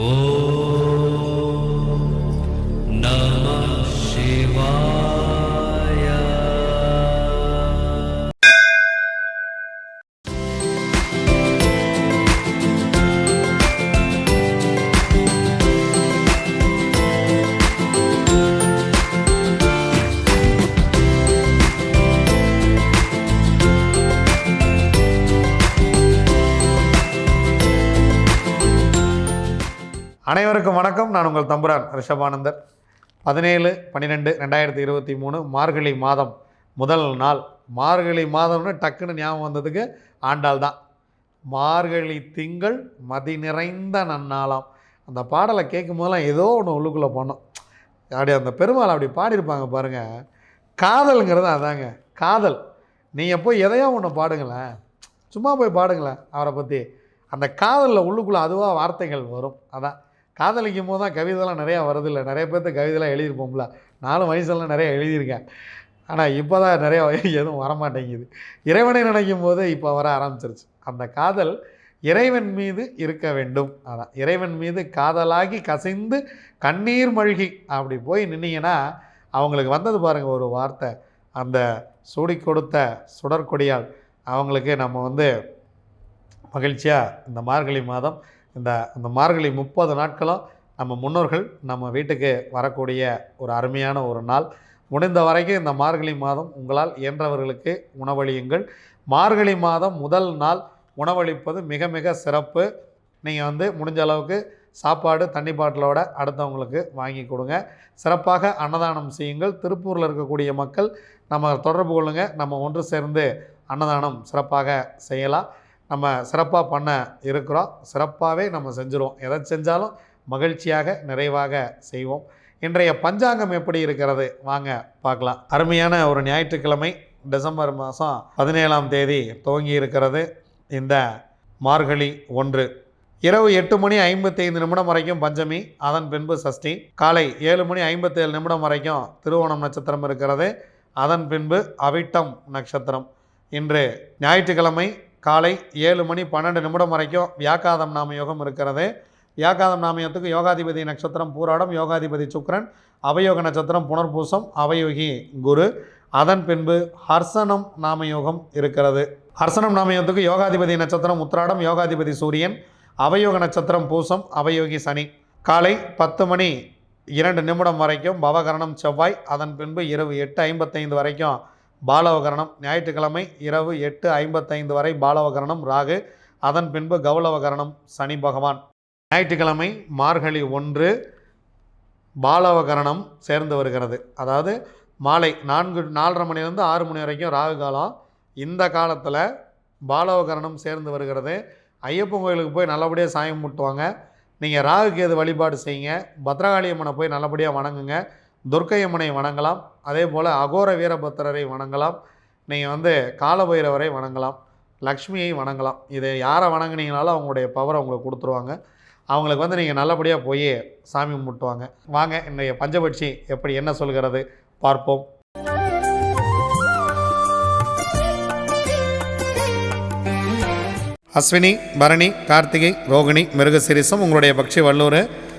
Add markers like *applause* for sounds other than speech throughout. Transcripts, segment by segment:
Oh. அனைவருக்கும் வணக்கம். நான் உங்கள் தம்புரான் ரிஷபானந்தர். பதினேழு பன்னிரெண்டு ரெண்டாயிரத்தி இருபத்தி மூணு மார்கழி மாதம். முதல் நாள். மார்கழி மாதம்னு டக்குன்னு ஞாபகம் வந்ததுக்கு ஆண்டாள் தான். மார்கழி திங்கள் மதி நிறைந்த நன்னாளாம். அந்த பாடலை கேட்கும் போதெல்லாம் ஏதோ ஒன்று உள்ளுக்குள்ளே பண்ணோம். அப்படி அந்த பெருமாள் அப்படி பாடியிருப்பாங்க பாருங்கள் காதலுங்கிறது அதாங்க. காதல். நீங்கள் போய் எதையோ ஒன்று பாடுங்களேன். சும்மா போய் பாடுங்களேன் அவரை பற்றி அந்த காதலில் உள்ளுக்குள்ளே அதுவாக வார்த்தைகள் வரும். அதான். காதலிக்கும் போது தான் கவிதைலாம் நிறையா வரதில்லை நிறைய பேர்த்து கவிதைலாம் எழுதியிருப்போம்ல. நானும் வயசுலாம் நிறையா எழுதியிருக்கேன். ஆனால் இப்போ தான் நிறையா *laughs* எதுவும் வரமாட்டேங்குது. இறைவனை நினைக்கும் போது இப்போ வர ஆரம்பிச்சிருச்சு. அந்த காதல் இறைவன் மீது இருக்க வேண்டும். அதான். இறைவன் மீது காதலாகி கசிந்து கண்ணீர் மழுகி அப்படி போய் நின்னீங்கன்னா அவங்களுக்கு வந்தது பாருங்கள் ஒரு வார்த்தை. அந்த சூடி கொடுத்த சுடற்கொடியால் அவங்களுக்கு நம்ம வந்து மகிழ்ச்சியாக இந்த மார்கழி மாதம் இந்த இந்த மார்கழி முப்பது நாட்களும் நம்ம முன்னோர்கள் நம்ம வீட்டுக்கு வரக்கூடிய ஒரு அருமையான ஒரு நாள். முடிந்த வரைக்கும் இந்த மார்கழி மாதம் உங்களால் இயன்றவர்களுக்கு உணவளியுங்கள். மார்கழி மாதம் முதல் நாள் உணவளிப்பது மிக மிக சிறப்பு. நீங்கள் வந்து முடிஞ்ச அளவுக்கு சாப்பாடு தண்ணி பாட்டிலோட அடுத்தவங்களுக்கு வாங்கி கொடுங்க. சிறப்பாக அன்னதானம் செய்யுங்கள். திருப்பூரில் இருக்கக்கூடிய மக்கள் நம்ம தொடர்பு கொள்ளுங்கள் நம்ம ஒன்று சேர்ந்து அன்னதானம் சிறப்பாக செய்யலாம். நம்ம சிறப்பாக பண்ண இருக்கிறோம். சிறப்பாகவே நம்ம செஞ்சுருவோம். எதை செஞ்சாலும் மகிழ்ச்சியாக நிறைவாக செய்வோம். இன்றைய பஞ்சாங்கம் எப்படி இருக்கிறது? வாங்க பார்க்கலாம். அருமையான ஒரு ஞாயிற்றுக்கிழமை டிசம்பர் மாதம் பதினேழாம் தேதி துவங்கி இருக்கிறது. இந்த மார்கழி ஒன்று. இரவு எட்டு மணி ஐம்பத்தைந்து நிமிடம் வரைக்கும் பஞ்சமி அதன் பின்பு சஷ்டி. காலை ஏழு மணி ஐம்பத்தேழு நிமிடம் வரைக்கும் திருவோணம் நட்சத்திரம் இருக்கிறது. அதன் பின்பு அவிட்டம் நட்சத்திரம். இன்று ஞாயிற்றுக்கிழமை காலை ஏழு மணி பன்னெண்டு நிமிடம் வரைக்கும் வியாக்காதம் நாம யோகம் இருக்கிறது. வியாக்காதம் நாமயத்துக்கு யோகாதிபதி நட்சத்திரம் பூராடம் யோகாதிபதி சுக்ரன் அவயோக நட்சத்திரம் புனர்பூசம் அவயோகி குரு. அதன் பின்பு ஹர்சனம் நாமயோகம் இருக்கிறது. ஹர்சனம் நாமயத்துக்கு யோகாதிபதி நட்சத்திரம் உத்திராடம் யோகாதிபதி சூரியன் அவயோக நட்சத்திரம் பூசம் அவயோகி சனி. காலை பத்து மணி இரண்டு நிமிடம் வரைக்கும் பவகரணம் செவ்வாய் அதன் பின்பு இரவு எட்டு ஐம்பத்தைந்து வரைக்கும் பாலவகரணம். ஞாயிற்றுக்கிழமை இரவு எட்டு ஐம்பத்தைந்து வரை பாலவகரணம். ராகு அதன் பின்பு கௌளவகரணம். சனி பகவான். ஞாயிற்றுக்கிழமை மார்கழி ஒன்று பாலவகரணம் சேர்ந்து வருகிறது. அதாவது மாலை நான்கு நாலரை மணிலேருந்து ஆறு மணி வரைக்கும் ராகு காலம். இந்த காலத்தில் பாலவகரணம் சேர்ந்து வருகிறது. ஐயப்பன் கோயிலுக்கு போய் நல்லபடியாக சாமி முட்டுவாங்க நீங்கள் ராகு கேது வழிபாடு செய்யுங்க. பத்ரகாளி அம்மனை போய் நல்லபடியாக வணங்குங்க. துர்க்கை அம்மனை வணங்கலாம். அதே போல் அகோர வீரபத்திரரை வணங்கலாம். நீங்கள் வந்து காலபைரவரை வணங்கலாம். லக்ஷ்மியை வணங்கலாம். இதை யாரை வணங்குனீங்கனாலும் அவங்களுடைய பவரை உங்களுக்கு கொடுத்துருவாங்க. அவங்களுக்கு வந்து நீங்கள் நல்லபடியாக போய் சாமி கும்பிட்டுவாங்க. வாங்க இன்றைய பஞ்சபட்சி எப்படி என்ன சொல்கிறது? பார்ப்போம். அஸ்வினி பரணி கார்த்திகை ரோகிணி மிருகசிரிசம் உங்களுடைய பக்ஷி வல்லூர்.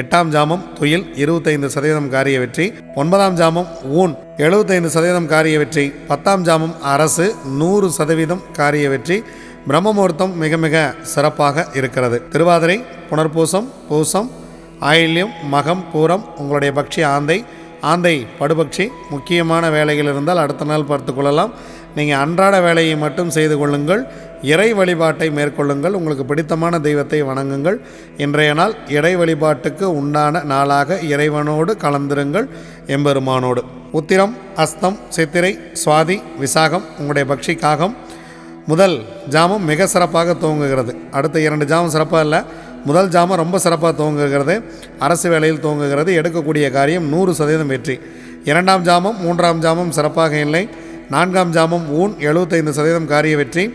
எட்டாம் ஜாமம் துயில் இருபத்தைந்து சதவீதம் காரிய வெற்றி ஒன்பதாம் ஜாமம் ஊன் எழுபத்தைந்து சதவீதம் காரிய வெற்றி பத்தாம் ஜாமம் அரசு நூறு சதவீதம் காரிய வெற்றி. பிரம்மமுகூர்த்தம் மிக மிக சிறப்பாக இருக்கிறது. திருவாதிரை புனர்பூசம் பூசம் ஆயில்யம் மகம் பூரம் உங்களுடைய பக்ஷி ஆந்தை. ஆந்தை படுபக்ஷி முக்கியமான வேலைகள் இருந்தால் அடுத்த நாள் பார்த்து கொள்ளலாம். நீங்கள் அன்றாட வேலையை மட்டும் செய்து கொள்ளுங்கள். இறை வழிபாட்டை மேற்கொள்ளுங்கள். உங்களுக்கு பிடித்தமான தெய்வத்தை வணங்குங்கள். இன்றைய நாள் இறை வழிபாட்டுக்கு உண்டான நாளாக இறைவனோடு கலந்திருங்கள் எம்பெருமானோடு. உத்திரம் அஸ்தம் சித்திரை சுவாதி விசாகம் உங்களுடைய பக்ஷி காகம் முதல் ஜாமம் மிக சிறப்பாக துவங்குகிறது. அடுத்த இரண்டு ஜாமம் சிறப்பாக இல்லை. முதல் ஜாமம் ரொம்ப சிறப்பாக துவங்குகிறது. அரசு வேலையில் துவங்குகிறது. எடுக்கக்கூடிய காரியம் நூறு சதவீதம் வெற்றி. இரண்டாம் ஜாமம் மூன்றாம் ஜாமம் சிறப்பாக இல்லை. நான்காம் ஜாமம் ஊன் எழுபத்தைந்து சதவீதம் காரிய வெற்றி.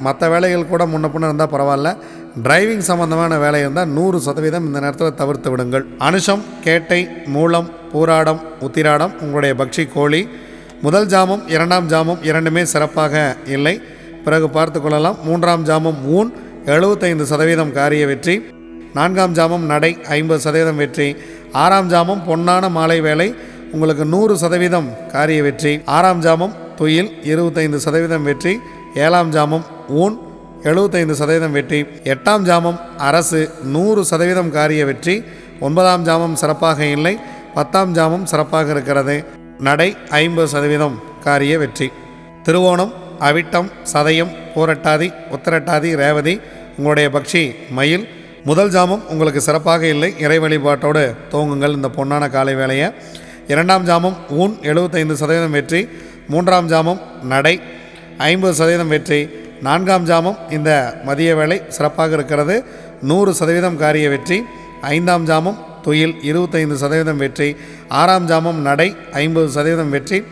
மற்ற வேலைகள் கூட முன்ன பின்ன இருந்தால் பரவாயில்ல. டிரைவிங் சம்மந்தமான வேலை இருந்தால் நூறு சதவீதம் இந்த நேரத்தில் தவிர்த்து விடுங்கள். அனுஷம் கேட்டை மூலம் பூராடம் உத்திராடம் உங்களுடைய பக்ஷி கோழி. முதல் ஜாமம் இரண்டாம் ஜாமம் இரண்டுமே சிறப்பாக இல்லை. பிறகு பார்த்து கொள்ளலாம். மூன்றாம் ஜாமம் ஊன் எழுபத்தைந்து சதவீதம் காரிய வெற்றி. நான்காம் ஜாமம் நடை ஐம்பது சதவீதம் வெற்றி. ஆறாம் ஜாமம் பொன்னான மாலை வேலை. உங்களுக்கு நூறு சதவீதம் காரிய வெற்றி. ஆறாம் ஜாமம் துயில் இருபத்தைந்து சதவீதம் வெற்றி. ஏழாம் ஜாமம் ஊன் எழுபத்தைந்து சதவீதம் வெற்றி எட்டாம் ஜாமம் அரசு நூறு சதவீதம் காரிய வெற்றி ஒன்பதாம் ஜாமம் சிறப்பாக இல்லை பத்தாம் ஜாமம் சிறப்பாக இருக்கிறது. நடை ஐம்பது சதவீதம் காரிய வெற்றி. திருவோணம் அவிட்டம் சதயம் பூரட்டாதி உத்தரட்டாதி ரேவதி உங்களுடைய பக்ஷி மயில். முதல் ஜாமம் உங்களுக்கு சிறப்பாக இல்லை இறை வழிபாட்டோடு துவங்குங்கள் இந்த பொன்னான காலை வேலையை இரண்டாம் ஜாமம் ஊன் எழுபத்தைந்து சதவீதம் வெற்றி மூன்றாம் ஜாமம் நடை ஐம்பது சதவீதம் வெற்றி. நான்காம் ஜாமம் இந்த மதிய வேலை சிறப்பாக இருக்கிறது. நூறு சதவீதம் காரிய வெற்றி. ஐந்தாம் ஜாமம் துயில் இருபத்தைந்து சதவீதம் வெற்றி. ஆறாம் ஜாமம் நடை ஐம்பது சதவீதம் வெற்றி.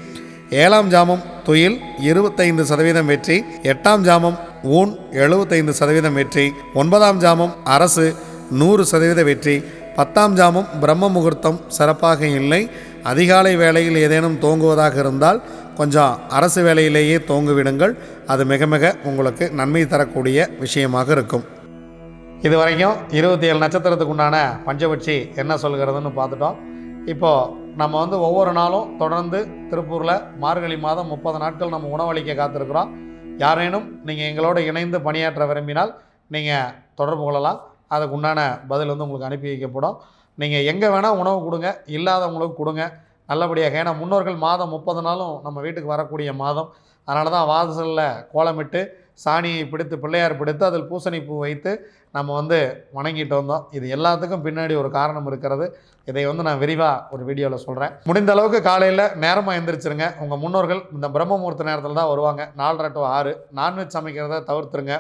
ஏழாம் ஜாமம் துயில் இருபத்தைந்து சதவீதம் வெற்றி. எட்டாம் ஜாமம் ஊன் எழுபத்தைந்து சதவீதம் வெற்றி. ஒன்பதாம் ஜாமம் அரசு நூறு சதவீத வெற்றி. பத்தாம் ஜாமம் பிரம்ம முகூர்த்தம் சிறப்பாக இல்லை. அதிகாலை வேளையில் ஏதேனும் தோங்குவதாக இருந்தால் கொஞ்சம் அரசு வேலையிலேயே தோங்குவிடுங்கள். அது மிக மிக உங்களுக்கு நன்மை தரக்கூடிய விஷயமாக இருக்கும். இது வரைக்கும் இருபத்தி ஏழு நட்சத்திரத்துக்கு உண்டான பஞ்சபட்சி என்ன சொல்கிறதுன்னு பார்த்துட்டோம். இப்போது நம்ம வந்து ஒவ்வொரு நாளும் தொடர்ந்து திருப்பூரில் மார்கழி மாதம் முப்பது நாட்கள் நம்ம உணவளிக்க காத்திருக்கிறோம். யாரேனும் நீங்கள் எங்களோடு இணைந்து பணியாற்ற விரும்பினால் நீங்கள் தொடர்பு கொள்ளலாம். அதுக்கு உண்டான பதில் வந்து உங்களுக்கு அனுப்பி வைக்கப்படும். நீங்கள் எங்கே வேணால் உணவு கொடுங்க இல்லாதவங்களுக்கு கொடுங்க. நல்லபடியாக. ஏன்னா முன்னோர்கள் மாதம் முப்பது நாளும் நம்ம வீட்டுக்கு வரக்கூடிய மாதம். அதனால தான் வாசலில் கோலமிட்டு சாணியை பிடித்து பிள்ளையார் பிடித்து அதில் பூசணி பூ வைத்து நம்ம வந்து வணங்கிட்டு வந்தோம். இது எல்லாத்துக்கும் பின்னாடி ஒரு காரணம் இருக்கிறது. இதை வந்து நான் விரிவாக ஒரு வீடியோவில் சொல்கிறேன் முடிந்த அளவுக்கு காலையில் நேரமாக எந்திரிச்சிருங்க. உங்கள் முன்னோர்கள் இந்த பிரம்மமுகூர்த்த நேரத்தில் தான் வருவாங்க. நாலரை டு ஆறு. நான்வெஜ் சமைக்கிறத தவிர்த்துருங்க.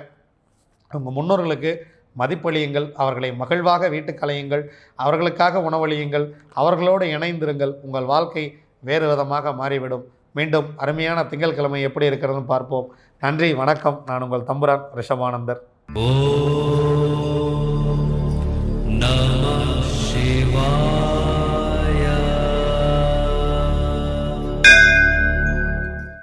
உங்கள் முன்னோர்களுக்கு மதிப்பளியுங்கள் அவர்களை மகிழ்வாக வீட்டுக்கு அலையுங்கள் அவர்களுக்காக உணவளியுங்கள் அவர்களோடு இணைந்திருங்கள் உங்கள் வாழ்க்கை வேறு விதமாக மாறிவிடும். மீண்டும் அருமையான திங்கட்கிழமை எப்படி இருக்கிறதுன்னு பார்ப்போம். நன்றி வணக்கம். நான் உங்கள் தம்புரான் ரிஷபானந்தர். ஓ